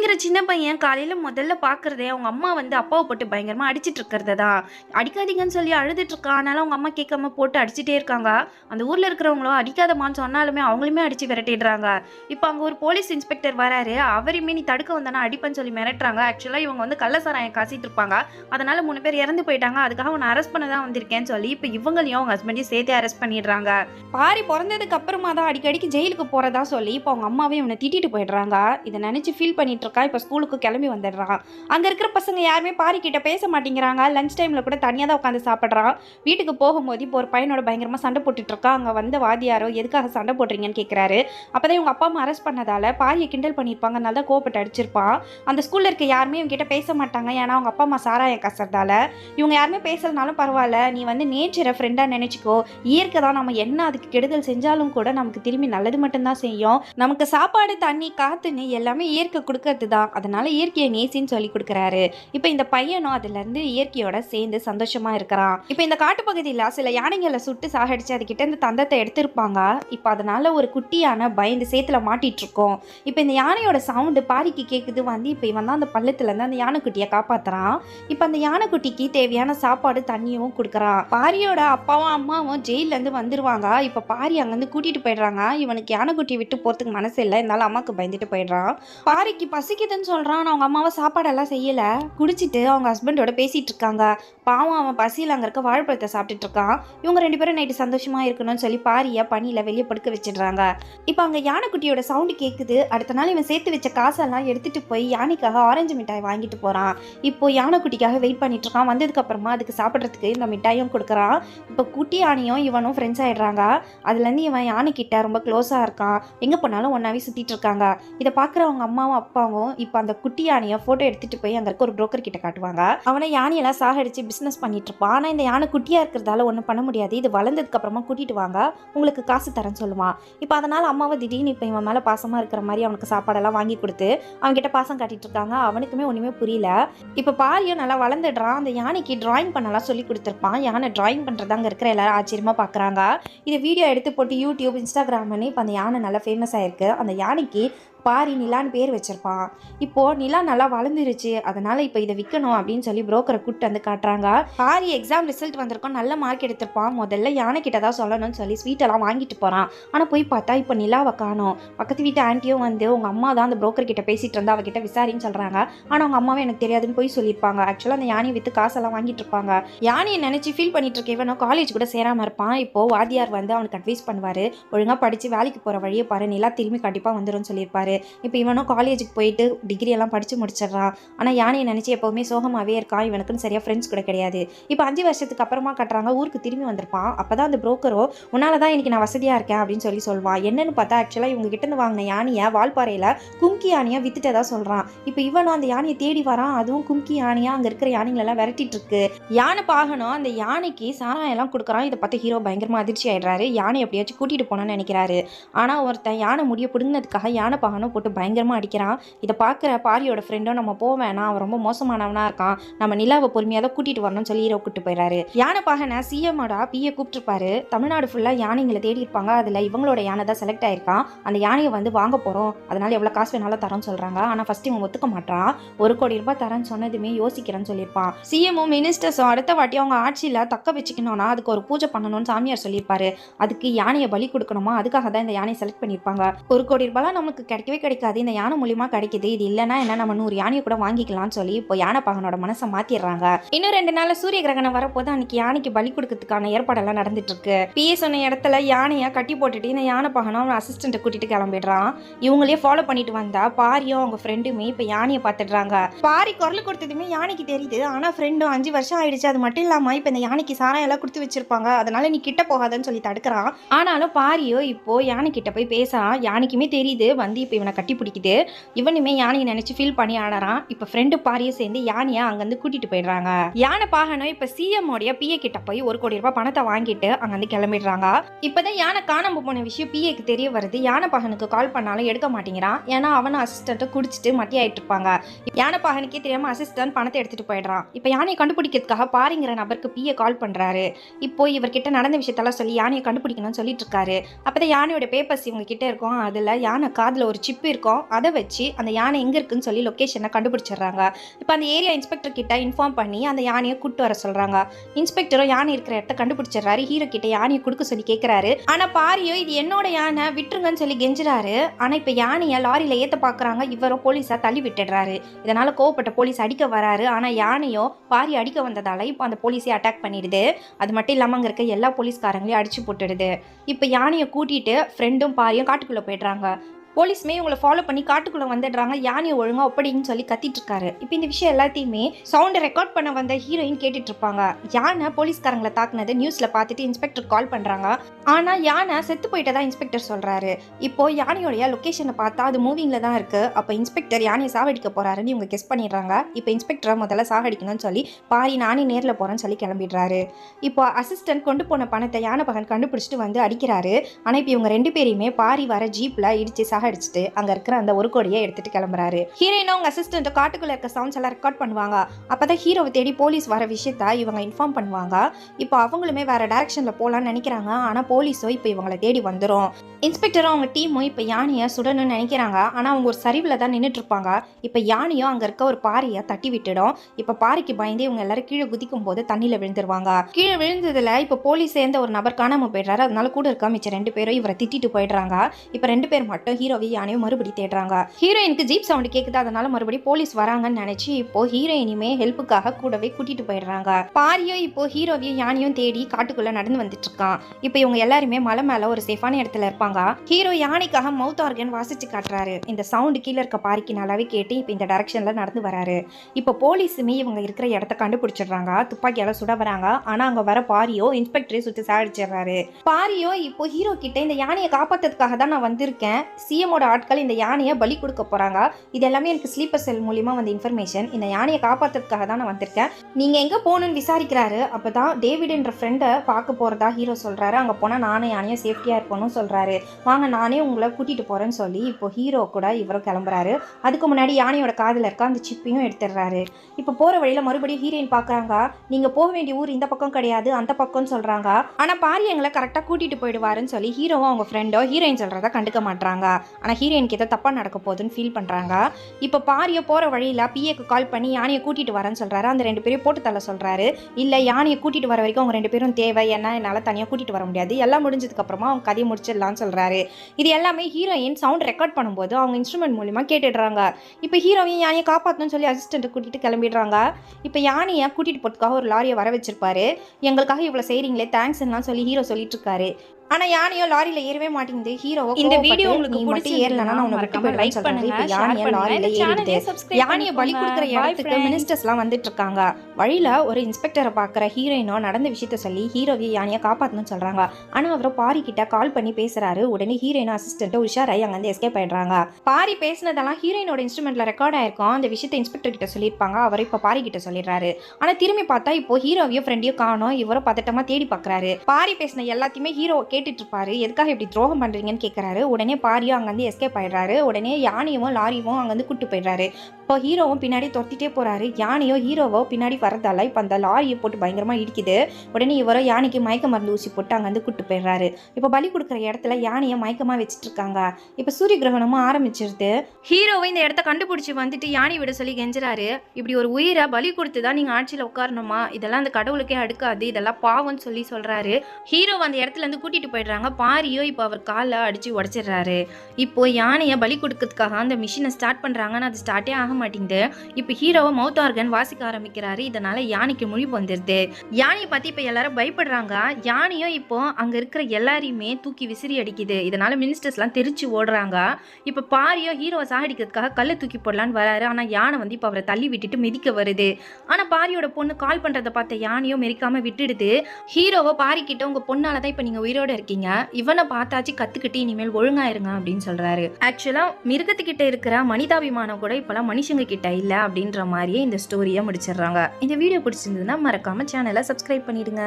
அப்படிங்கிற சின்ன பையன் காலையில் முதல்ல பார்க்குறதே அவங்க அம்மா வந்து அப்பாவை போட்டு பயங்கரமாக அடிச்சிட்டு இருக்கிறத தான் அடிக்காதீங்கன்னு சொல்லி அழுதுட்டு இருக்கா. அவங்க அம்மா கேட்காம போட்டு அடிச்சிட்டே இருக்காங்க. அந்த ஊரில் இருக்கிறவங்களும் அடிக்காதமான்னு சொன்னாலுமே அவங்களுமே அடித்து விரட்டிடுறாங்க. இப்போ அங்கே ஒரு போலீஸ் இன்ஸ்பெக்டர் வராரு. அவரையுமே நீ தடுக்க வந்தானா அடிப்பேன்னு சொல்லி மிரட்டுறாங்க. ஆக்சுவலாக இவங்க வந்து கள்ளசாராயம் காசிட்டு இருப்பாங்க. அதனால் மூணு பேர் இறந்து போயிட்டாங்க. அதுக்காக அவனை அரெஸ்ட் பண்ண தான் வந்திருக்கேன்னு சொல்லி இப்போ இவங்களையும் அவங்க ஹஸ்பண்டையும் சேர்த்து அரெஸ்ட் பண்ணிடுறாங்க. பாரி பிறந்ததுக்கு அப்புறமா தான் அடிக்கடிக்கு ஜெயிலுக்கு போகிறதா சொல்லி இப்போ அவங்க அம்மாவே இவனை திட்டிட்டு போயிடுறாங்க. இதை நினச்சி ஃபீல் பண்ணிட்டு இருக்கா இப்போ ஸ்கூலுக்கு கிளம்பி வந்துடுறான் அங்கே இருக்கிற பசங்க யாருமே பாரிக்கிட்ட பேச மாட்டேங்கிறாங்க. லஞ்ச் டைமில் கூட தனியாக தான் உட்காந்து சாப்பிட்றான் வீட்டுக்கு போகும்போது இப்போ ஒரு பையனோட பயங்கரமாக சண்டை போட்டுட்டு அங்கே வந்த வாதியாரோ எதுக்காக சண்டை போடுறீங்கன்னு கேட்குறாரு அப்போ தான் இவங்க அப்பா அம்மா அரெஸ்ட் பண்ணதால் பாரியை கிண்டல் பண்ணியிருப்பாங்க. அதனால தான் கோவப்பட்டு அடிச்சிருப்பான் அந்த ஸ்கூலில் இருக்க யாருமே இவங்ககிட்ட பேச மாட்டாங்க. ஏன்னா அவங்க அப்பா அம்மா சாராயம் கசறதால. இவங்க யாருமே பேசலனாலும் பரவாயில்ல. நீ வந்து நேச்சரை ஃப்ரெண்டாக நினச்சிக்கோ. இயற்கை தான் நம்ம என்ன அதுக்கு கெடுதல் செஞ்சாலும் கூட நமக்கு திரும்பி நல்லது மட்டும்தான் செய்யும். நமக்கு சாப்பாடு தண்ணி காத்துன்னு எல்லாமே இயற்கை கொடுக்கறது தான் அதனால இயற்கையை நேசின்னு சொல்லி கொடுக்குறாரு. இப்போ இந்த பையனும் அதுலேருந்து இயற்கையோட சேர்ந்து சந்தோஷமா இருக்கிறான். இப்போ இந்த காட்டுப்பகுதியில் சில யானைகளை சுட்டு சாகடிச்சு அதுக்கிட்ட இந்த தந்தத்தை எடுத்திருப்பாங்க. இப்போ அதனால ஒரு குட்டியான பயந்து சேத்துல மாட்டிட்டு இருக்கோம். இப்போ இந்த யானையோட சவுண்டு பாரிக்கு கேட்குது வந்து இப்போ இவன் தான் அந்த பள்ளத்துலேருந்து அந்த யானைக்குட்டியை காப்பாத்துறான். இப்போ அந்த யானைக்குட்டிக்கு தேவையான சாப்பாடு தண்ணியும் கொடுக்குறான். பாரியோட அப்பாவும் அம்மாவும் ஜெயில்ல இருந்து வந்துருவாங்க. இப்போ பாரி அங்கேருந்து கூட்டிட்டு போயிடுறாங்க. இவனுக்கு யானைக்குட்டியை விட்டு போறதுக்கு மனசு இல்லை. இருந்தாலும் அம்மாவுக்கு பயந்துட்டு போயிடுறான். பாரிக்கு பசிக்குதுன்னு சொல்றான். ஆனா அவங்க அம்மாவை சாப்பாடெல்லாம் செய்யல. குடிச்சிட்டு அவங்க ஹஸ்பண்டோட பேசிட்டு இருக்காங்க. பாவம் அவன் பசியில் அங்கே இருக்க வாழைப்பழத்தை சாப்பிட்டுட்டு இருக்கான். இவங்க ரெண்டு பேரும் நைட்டு சந்தோஷமா இருக்கணும்னு சொல்லி பாரியை பனியில் வெளியே படுக்க வச்சிடுறாங்க. இப்போ அங்கே யானைக்குட்டியோட சவுண்டு கேட்குது அடுத்த நாள் இவன் சேர்த்து வச்ச காசெல்லாம் எடுத்துட்டு போய் யானைக்காக ஆரஞ்சு மிட்டாய் வாங்கிட்டு போறான். இப்போ யானைக்குட்டிக்காக வெயிட் பண்ணிட்டு இருக்கான். வந்ததுக்கு அப்புறமா அதுக்கு சாப்பிட்றதுக்கு இந்த மிட்டாயும் கொடுக்குறான். இப்போ குட்டி யானையும் இவனும் ஃப்ரெண்ட்ஸ் ஆயிடுறாங்க. அதுலேருந்து இவன் யானைக்கிட்ட ரொம்ப க்ளோஸாக இருக்கான். எங்கே போனாலும் ஒன்றாவே சுற்றிட்டு இருக்காங்க. இதை பார்க்குற அவங்க அம்மாவும் அப்பாவும் இப்போ அந்த குட்டி யானையை ஃபோட்டோ எடுத்துட்டு போய் அங்கே இருக்க ஒரு புரோக்கர் கிட்ட காட்டுவாங்க. அவனை யானையெல்லாம் சாகடிச்சு பிஸ்னஸ் பண்ணிட்டு இருப்பான். ஆனால் இந்த யானை குட்டியாக இருக்கிறதால ஒன்றும் பண்ண முடியாது. இது வளர்ந்ததுக்கு அப்புறமா கூட்டிட்டு வாங்க. உங்களுக்கு காசு தரேன்னு சொல்லுவான். இப்போ அதனால் அம்மாவை திடீர்னு இப்போ இவன் மேலே பாசமாக இருக்கிற மாதிரி அவனுக்கு சாப்பாடெல்லாம் வாங்கி கொடுத்து அவன்கிட்ட பாசம் காட்டிட்டு இருக்காங்க. அவனுக்குமே ஒன்றுமே புரியல. இப்போ பாரியும் நல்லா வளர்ந்துடுறான். அந்த யானைக்கு டிராயிங் பண்ணலாம் சொல்லி கொடுத்துருப்பான். யானை டிராயிங் பண்ணுறது அங்கே இருக்கிற எல்லாரும் ஆச்சரியமாக பார்க்குறாங்க இதை வீடியோ எடுத்து போட்டு யூடியூப் இன்ஸ்டாகிராம்னு இப்போ அந்த யானை நல்லா ஃபேமஸ் ஆயிருக்கு. அந்த யானைக்கு பாரி நிலான்னு பேர் வச்சிருப்பான். இப்போ நிலா நல்லா வளர்ந்துருச்சு அதனால இப்போ இதை விற்கணும் அப்படின்னு சொல்லி புரோக்கரை கூப்பிட்டு வந்து காட்டுறாங்க. பாரி எக்ஸாம் ரிசல்ட் வந்திருக்கோம் நல்ல மார்க் எடுத்திருப்பான். முதல்ல யானை கிட்ட தான் சொல்லணும்னு சொல்லி ஸ்வீட்டெல்லாம் வாங்கிட்டு போறான். ஆனால் போய் பார்த்தா இப்போ நிலாவை காணும். பக்கத்து வீட்டு ஆன்ட்டியும் வந்து உங்க அம்மா தான் அந்த புரோக்கர் கிட்ட பேசிட்டு இருந்தா அவகிட்ட விசாரின்னு சொல்றாங்க. ஆனால் அவங்க அம்மாவே எனக்கு தெரியாதுன்னு போய் சொல்லியிருப்பாங்க. ஆக்சுவலாக அந்த யானையை விற்று காசெல்லாம் வாங்கிட்டு இருப்பாங்க. யானையை நினைச்சு ஃபீல் பண்ணிட்டு இருக்க இவனும் காலேஜ் கூட சேராம இருப்பான். இப்போ வாதியார் வந்து அவனுக்கு அட்வைஸ் பண்ணுவாரு. ஒழுங்கா படிச்சு வேலைக்கு போற வழியை பாரு. நிலா திரும்பி கண்டிப்பா வந்துடும் சொல்லியிருப்பாரு. இப்போ இவனும் காலேஜுக்கு போயிட்டு டிகிரி எல்லாம் படித்து முடிச்சிடுறான். ஆனால் யானையை நினச்சி எப்போவுமே சோகமாகவே இருக்கான். இவனுக்குன்னு சரியா ஃப்ரெண்ட்ஸ் கூட கிடையாது. இப்போ அஞ்சு வருஷத்துக்கு அப்புறமா கட்டுறாங்க. ஊருக்கு திரும்பி வந்திருப்பான். அப்பதான் அந்த புரோக்கரோ உன்னால் தான் எனக்கு நான் வசதியாக இருக்கேன் அப்படின்னு சொல்லி சொல்வான் என்னன்னு பார்த்தா ஆக்சுவலாக இவங்க கிட்டேருந்து வாங்கின யானையை வால்பாறையில் கும்கி யானையை வித்துட்டதா சொல்கிறான் இப்போ இவனும் அந்த யானையை தேடி வரான். அதுவும் கும்கி யானையாக அங்கே இருக்கிற யானைங்களெல்லாம் விரட்டிட்டு இருக்கு. யானை பாகனும் அந்த யானைக்கு சாராயம் எல்லாம் கொடுக்குறான். இதை பார்த்து ஹீரோ பயங்கரமாக அதிர்ச்சி ஆயிடுறாரு. யானை எப்படியாச்சும் கூட்டிகிட்டு போனான்னு நினைக்கிறாரு. ஆனால் ஒருத்தன் யானை முடிய பிடுங்கினதுக்காக யானை பாகனும் போட்டு பயங்கரமா அடிக்கிறான். இதை பார்க்குற பாரியோட ஃப்ரெண்டும் நம்ம போவேனா. அவன் ரொம்ப மோசமானவனா இருக்கான். நம்ம நிலாவை பொறுமையாக தான் கூட்டிட்டு வரணும்னு சொல்லி ஹீரோ கூட்டிட்டு போயிடுறாரு யானை பாகனை சிஎம்மோட பிஏ கூப்பிட்டுருப்பாரு. தமிழ்நாடு ஃபுல்லாக யானைங்களை தேடி இருப்பாங்க. அதில் இவங்களோட யானை தான் செலக்ட் ஆயிருக்கான். அந்த யானையை வந்து வாங்க போகிறோம் அதனால எவ்வளோ காசு வேணாலும் தரோன்னு சொல்கிறாங்க ஆனால் ஃபஸ்ட் இவன் ஒத்துக்க மாட்டான் ஒரு கோடி ரூபாய் தரேன்னு சொன்னதுமே யோசிக்கிறேன்னு சொல்லியிருப்பான். சிஎம்மும் மினிஸ்டர்ஸும் அடுத்த வாட்டி அவங்க ஆட்சியில் தக்க வச்சுக்கணும்னா அதுக்கு ஒரு பூஜை பண்ணணும்னு சாமியார் சொல்லியிருப்பாரு. அதுக்கு யானையை பலி கொடுக்கணுமா? அதுக்காக தான் இந்த யானையை செலக்ட் பண்ணியிருப்பாங்க. ஒரு கோடி ரூபாய்லாம் நமக்கு கிடைக்கவே கிடைக்காது. இந்த யானை மூலியமா கிடைக்குது. இது இல்லைன்னா என்ன? நம்ம நூறு யானையை கூட வாங்கிக்கலாம்னு சொல்லி இப்போ யானை பாகனோட மனசை மாத்திடுறாங்க. இன்னும் ரெண்டு நாள் சூரிய கிரகணம் வரப்போது அன்னைக்கு யானைக்கு பலி கொடுக்கறதுக்கான ஏற்பாடெல்லாம் நடந்துட்டு இருக்கு பிஏ சொன்ன இடத்துல யானையை கட்டி போட்டுட்டு இந்த யானை பகனும் அவன் அசிஸ்டண்ட்டை கூட்டிட்டு கிளம்பிடுறான். இவங்களே ஃபாலோ பண்ணிட்டு வந்தா பாரியும் அவங்க ஃப்ரெண்டுமே இப்போ யானையை பார்த்துடுறாங்க. பாரி குரல் கொடுத்ததுமே யானைக்கு தெரியுது. ஆனா ஃப்ரெண்டும் அஞ்சு வருஷம் ஆயிடுச்சு. அது மட்டும் இல்லாம இப்போ இந்த யானைக்கு சாராயம் எல்லாம் கொடுத்து வச்சிருப்பாங்க. அதனால நீ கிட்ட போகாதன்னு சொல்லி தடுக்கிறான். ஆனாலும் பாரியோ இப்போ யானை கிட்ட போய் பேசுறான். யானைக்குமே தெரியுது. வந்து இப்போ இவனை கட்டி பிடிக்குது இவனுமே யானையை நினைச்சு ஃபீல் பண்ணி ஆடுறான். இப்போ ஃப்ரெண்டு பாரியை சேர்ந்து யானையை அங்கேருந்து கூட்டிட்டு போயிடுறாங்க. யானை பாகனும் இப்போ சிஎம் உடைய பிஏ கிட்ட போய் ஒரு கோடி ரூபாய் பணத்தை வாங்கிட்டு அங்கேருந்து கிளம்பிடுறாங்க. இப்போதான் யானை காணாம போன விஷயம் பிஏக்கு தெரிய வருது. யானை பாகனுக்கு கால் பண்ணாலும் எடுக்க மாட்டேங்கிறான். ஏன்னா அவனும் அசிஸ்டண்ட்டை குடிச்சிட்டு மட்டி ஆயிட்டு இருப்பாங்க. யானை பாகனுக்கே தெரியாம அசிஸ்டன்ட் பணத்தை எடுத்துட்டு போயிடுறான். இப்போ யானையை கண்டுபிடிக்கிறதுக்காக பாரிங்கிற நபருக்கு பிஏ கால் பண்றாரு. இப்போ இவர்கிட்ட நடந்த விஷயத்தெல்லாம் சொல்லி யானையை கண்டுபிடிக்கணும்னு சொல்லிட்டு இருக்காரு. அப்பதான் யானையோட பேப்பர்ஸ் இவங்க கிட்ட இருக்கும். அதுல யானை காதுல ஒரு சிப் இருக்கும். அதை வச்சு அந்த யானை எங்கே இருக்குன்னு சொல்லி லொக்கேஷனை கண்டுபிடிச்சிடுறாங்க. இப்போ அந்த ஏரியா இன்ஸ்பெக்டர் கிட்ட இன்ஃபார்ம் பண்ணி அந்த யானையை கூட்டு வர சொல்கிறாங்க இன்ஸ்பெக்டரும் யானை இருக்கிற இடத்த கண்டுபிடிச்சிடுறாரு. ஹீரோ கிட்ட யானையை கொடுக்க சொல்லி கேட்குறாரு ஆனால் பாரியோ இது என்னோட யானை விட்டுருங்கன்னு சொல்லி கெஞ்சுறாரு. ஆனால் இப்போ யானையை லாரியில் ஏற்ற பார்க்குறாங்க இவரும் போலீஸாக தள்ளி விட்டுடுறாரு. இதனால் கோவப்பட்ட போலீஸ் அடிக்க வராரு. ஆனால் யானையோ பாரி அடிக்க வந்ததால் இப்போ அந்த போலீஸே அட்டாக் பண்ணிடுது. அது மட்டும் இல்லாமல் அங்கே இருக்க எல்லா போலீஸ்காரங்களையும் அடிச்சு போட்டுடுது. இப்போ யானையை கூட்டிட்டு ஃப்ரெண்டும் பாரியும் காட்டுக்குள்ளே போயிடுறாங்க. போலீஸ்மே இவங்களை ஃபாலோ பண்ணி காட்டுக்குள்ளே வந்துடுறாங்க. யானையை ஒழுங்கா ஒப்படின்னு சொல்லி கத்திட்டு இருக்காரு இப்போ இந்த விஷயம் எல்லாத்தையுமே சவுண்டை ரெக்கார்ட் பண்ண வந்த ஹீரோயின் கேட்டுட்டு இருப்பாங்க யானை போலீஸ்காரங்களை தாக்குனது நியூஸில் பார்த்துட்டு இன்ஸ்பெக்டர் கால் பண்ணுறாங்க ஆனால் யானை செத்து போயிட்டதா இன்ஸ்பெக்டர் சொல்கிறாரு இப்போ யானையோடைய லொக்கேஷனை பார்த்தா அது மூவிங்ல தான் இருக்குது அப்போ இன்ஸ்பெக்டர் யானையை சாவடிக்க போகிறாருன்னு இவங்க கெஸ் பண்ணிடுறாங்க. இப்போ இன்ஸ்பெக்டரை முதல்ல சாகடிக்கணும்னு சொல்லி பாரி நானே நேரில் போறேன்னு சொல்லி கிளம்பிடுறாரு. இப்போ அசிஸ்டன்ட் கொண்டு போன பணத்தை யானை பகன் கண்டுபிடிச்சிட்டு வந்து அடிக்கிறாரு. ஆனால் இப்போ இவங்க ரெண்டு பேரையுமே பாரி வர ஜீப்பில் இடிச்சு அடிச்சுட்டு அங்கே இருக்கிற அந்த ஒரு கோடியை எடுத்துட்டு கிளம்புறாரு. ஹீரோயினும் அவங்க அசிஸ்டன்ட் காட்டுக்குள்ள இருக்க சவுண்ட்ஸ் எல்லாம் ரெக்கார்ட் பண்ணுவாங்க. அப்பதான் ஹீரோவை தேடி போலீஸ் வர விஷயத்த இவங்க இன்ஃபார்ம் பண்ணுவாங்க. இப்போ அவங்களுமே வேற டைரக்ஷன்ல போகலான்னு நினைக்கிறாங்க. ஆனால் போலீஸோ இப்போ இவங்களை தேடி வந்துடும் இன்ஸ்பெக்டரும் அவங்க டீமும் இப்போ யானையை சுடணும்னு நினைக்கிறாங்க. ஆனால் அவங்க ஒரு சரிவில் தான் நின்றுட்டு இருப்பாங்க இப்போ யானையும் அங்கே இருக்க ஒரு பாறையை தட்டி விட்டுடும். இப்போ பாறைக்கு பயந்து இவங்க எல்லாரும் கீழே குதிக்கும் போது தண்ணியில் விழுந்துருவாங்க. கீழே விழுந்ததுல இப்போ போலீஸ் சேர்ந்த ஒரு நபர் காணாமல் போயிடுறாரு. அதனால கூட இருக்க மிச்சம் ரெண்டு பேரும் இவரை திட்டிட்டு போயிடுறாங்க. இப்போ ரெண்டு பேர் மட்டும் ஹீரோ யானையும் மறுபடி தேடுறாங்க. ஹீரோயினுக்கு ஜீப் சவுண்ட் கேட்குது அதனால மறுபடியும் போலீஸ் வராங்கன்னு நினைச்சு இப்போ ஹீரோயினுமே ஹெல்ப்புக்காக கூடவே கூட்டிட்டு போயிடுறாங்க. பாரியோ இப்போ ஹீரோவையும் யானையும் தேடி காட்டுக்குள்ள நடந்து வந்துட்டு இருக்கான். இப்போ இவங்க எல்லாருமே மலை மேல ஒரு சேஃபான இடத்துல இருப்பாங்க. ஹீரோ யானைக்காக மவுத் ஆர்கன் வாசிச்சு காட்டுறாரு. இந்த சவுண்டு கீழே இருக்க பாரிக்கு நல்லாவே கேட்டு இப்போ இந்த டைரக்ஷன்ல நடந்து வராரு. இப்போ போலீஸுமே இவங்க இருக்கிற இடத்த கண்டுபிடிச்சிடுறாங்க. துப்பாக்கியால சுட வராங்க. ஆனா அங்க வர பாரியோ இன்ஸ்பெக்டரை சுத்தி சாடிச்சிடுறாரு பாரியோ இப்போ ஹீரோ கிட்ட இந்த யானையை காப்பாத்துறதுக்காக தான் நான் வந்திருக்கேன். சி சிஎமோட ஆட்கள் இந்த யானையை பலி கொடுக்க போகிறாங்க இது எல்லாமே எனக்கு ஸ்லீப்பர் செல் மூலியமாக வந்த இன்ஃபர்மேஷன் இந்த யானையை காப்பாற்றுறதுக்காக தான் நான் வந்திருக்கேன். நீங்கள் எங்கே போகணும்னு விசாரிக்கிறாரு அப்பதான் டேவிடுன்ற ஃப்ரெண்டை பார்க்க போகிறதா ஹீரோ சொல்கிறாரு அங்கே போனால் நானும் யானையும் சேஃப்டியாக இருப்பணும் சொல்கிறாரு வாங்க நானே உங்களை கூட்டிகிட்டு போகிறேன்னு சொல்லி இப்போ ஹீரோ கூட இவரும் கிளம்புறாரு. அதுக்கு முன்னாடி யானையோட காதில் இருக்க அந்த சிப்பையும் எடுத்துடுறாரு. இப்போ போகிற வழியில் மறுபடியும் ஹீரோயின் பார்க்குறாங்க. நீங்கள் போக வேண்டிய ஊர் இந்த பக்கம் கிடையாது அந்த பக்கம்னு சொல்கிறாங்க ஆனால் பாரி எங்களை கரெக்டாக கூட்டிகிட்டு போயிடுவாருன்னு சொல்லி ஹீரோவும் அவங்க ஃப்ரெண்டோ ஹீரோயின் சொல்கிறத கண்டுக்க மாட்டாங்க ஆனால் ஹீரோயினுக்கு ஏதோ தப்பாக நடக்க போகுதுன்னு ஃபீல் பண்ணுறாங்க இப்போ பாரியை போகிற வழியில் பிஏக்கு கால் பண்ணி யானையை கூட்டிகிட்டு வரேன்னு சொல்கிறாரு அந்த ரெண்டு பேரையும் போட்டு தள்ள சொல்கிறாரு இல்லை யானையை கூட்டிகிட்டு வர வரைக்கும் அவங்க ரெண்டு பேரும் தேவை ஏன்னா என்னால் தனியாக கூட்டிகிட்டு வர முடியாது. எல்லாம் முடிஞ்சதுக்கப்புறமா அவங்க கதையை முடிச்சிடலான்னு சொல்கிறாரு இது எல்லாமே ஹீரோயின் சவுண்ட் ரெக்கார்ட் பண்ணும்போது அவங்க இன்ஸ்ட்ருமெண்ட் மூலிமா கேட்டுடுறாங்க. இப்போ ஹீரோயின் யானையை காப்பாற்றணும்னு சொல்லி அசிஸ்டண்ட்டை கூட்டிகிட்டு கிளம்பிடுறாங்க. இப்போ யானையை கூட்டிகிட்டு போகிறதுக்காக ஒரு லாரியை வர வச்சிருப்பாரு. எங்களுக்காக இவ்வளோ செய்கிறீங்களே தேங்க்ஸ்லாம் சொல்லி ஹீரோ சொல்லிட்டு இருக்காரு. ஆனா யானையோ லாரியில ஏறவே மாட்டேங்குது. ஹீரோ இந்த வீடியோ உங்களுக்கு மட்டும் ஏறலனா நான் உன்னை விட்டு போயிடுவேன் ஷேர் யானையை லாரியில ஏறிடுது யானையை பலி கொடுக்குற இடத்துக்கு மினிஸ்டர்ஸ்லாம் வந்துட்டு இருக்காங்க வழியில ஒரு இன்ஸ்பெக்டரை பார்க்குற ஹீரோயினோ நடந்த விஷயத்த சொல்லி ஹீரோவையும் யானையை காப்பாற்றணும்னு சொல்றாங்க. ஆனா அவரை பாரி கிட்ட கால் பண்ணி பேசுறாரு. உடனே ஹீரோயின் அசிஸ்டன்ட் உஷாராய் அங்கேருந்து எஸ்கேப் ஆயிடுறாங்க. பாரி பேசினதெல்லாம் ஹீரோயினோட இன்ஸ்ட்ருமெண்ட்ல ரெக்கார்ட் ஆயிருக்கும். அந்த விஷயத்தை இன்ஸ்பெக்டர் கிட்ட சொல்லியிருப்பாங்க. அவர் இப்போ பாரி கிட்ட சொல்லிடுறாரு. ஆனா திரும்பி பார்த்தா இப்போ ஹீரோவையும் ஃப்ரெண்டையும் காணோம். இவரை பதட்டமா தேடி பார்க்கறாரு. பாரி பேசின எல்லாத்தையுமே ஹீரோ கேட்டுட்டு இருப்பாரு எதுக்காக இப்படி துரோகம் பண்றீங்கன்னு கேட்குறாரு உடனே பாரியும் அங்கேருந்து எஸ்கேப் ஆயிடுறாரு. உடனே யானையும் லாரியும் அங்கேருந்து கூட்டு போயிடுறாரு. இப்போ ஹீரோவும் பின்னாடி துரத்திட்டே போகிறாரு யானையோ ஹீரோவோ பின்னாடி வரதால இப்போ அந்த லாரியை போட்டு பயங்கரமாக இடிக்குது. உடனே இவரோ யானைக்கு மயக்க மருந்து ஊசி போட்டு அங்கேருந்து கூட்டு போயிடுறாரு. இப்போ பலி கொடுக்குற இடத்துல யானையை மயக்கமாக வச்சுட்டு இருக்காங்க. இப்போ சூரிய கிரகணமும் ஆரம்பிச்சிருது. ஹீரோவை இந்த இடத்த கண்டுபிடிச்சி வந்துட்டு யானை விட சொல்லி கெஞ்சுறாரு. இப்படி ஒரு உயிரை பலி கொடுத்து தான் நீங்கள் ஆட்சியில் உட்காரணுமா? இதெல்லாம் அந்த கடவுளுக்கே அடுக்காது. இதெல்லாம் பாவம்னு சொல்லி சொல்கிறாரு ஹீரோ அந்த இடத்துல இருந்து கூட்டிகிட்டு போயிடுறாங்க. பாரியோ இப்போ அவர் காலை அடித்து உடச்சிடுறாரு. இப்போ யானையை பலி கொடுக்கறதுக்காக அந்த மிஷினை ஸ்டார்ட் பண்ணுறாங்கன்னு அது ஸ்டார்ட்டே ஆக மாட்டேங்குது. இப்போ ஹீரோவை மவுத் ஆர்கன் வாசிக்க ஆரம்பிக்கிறாரு. இதனால யானைக்கு முழிப்பு வந்துடுது யானையை பார்த்து இப்போ எல்லாரும் பயப்படுறாங்க. யானையும் இப்போ அங்கே இருக்கிற எல்லாரையுமே தூக்கி விசிறி அடிக்குது. இதனால மினிஸ்டர்ஸ்லாம் தெரிச்சு ஓடுறாங்க. இப்போ பாரியோ ஹீரோவை சாகடிக்கிறதுக்காக கல்லை தூக்கி போடலான்னு வராரு. ஆனால் யானை வந்து இப்போ அவரை தள்ளி விட்டுட்டு மிதிக்க வருது. ஆனால் பாரியோட பொண்ணு கால் பண்ணுறதை பார்த்த யானையோ மெரிக்காம விட்டுடுது. ஹீரோவோ பாரி கிட்ட உங்கள் பொண்ணால தான் இப்போ நீங்கள் உயிரோட இருக்கீங்க. இவனை பார்த்தாச்சு கற்றுக்கிட்டு இனிமேல் ஒழுங்கா இருங்க அப்படின்னு சொல்கிறாரு ஆக்சுவலாக மிருகத்துக்கிட்ட இருக்கிற மனிதாபிமானம் கூட இப்போலாம் மனுஷங்க கிட்ட இல்லை அப்படின்ற மாதிரியே இந்த ஸ்டோரியை முடிச்சிடுறாங்க. இந்த வீடியோ பிடிச்சிருந்ததுன்னா மறக்காம சேனலை சப்ஸ்கிரைப் பண்ணிடுங்க.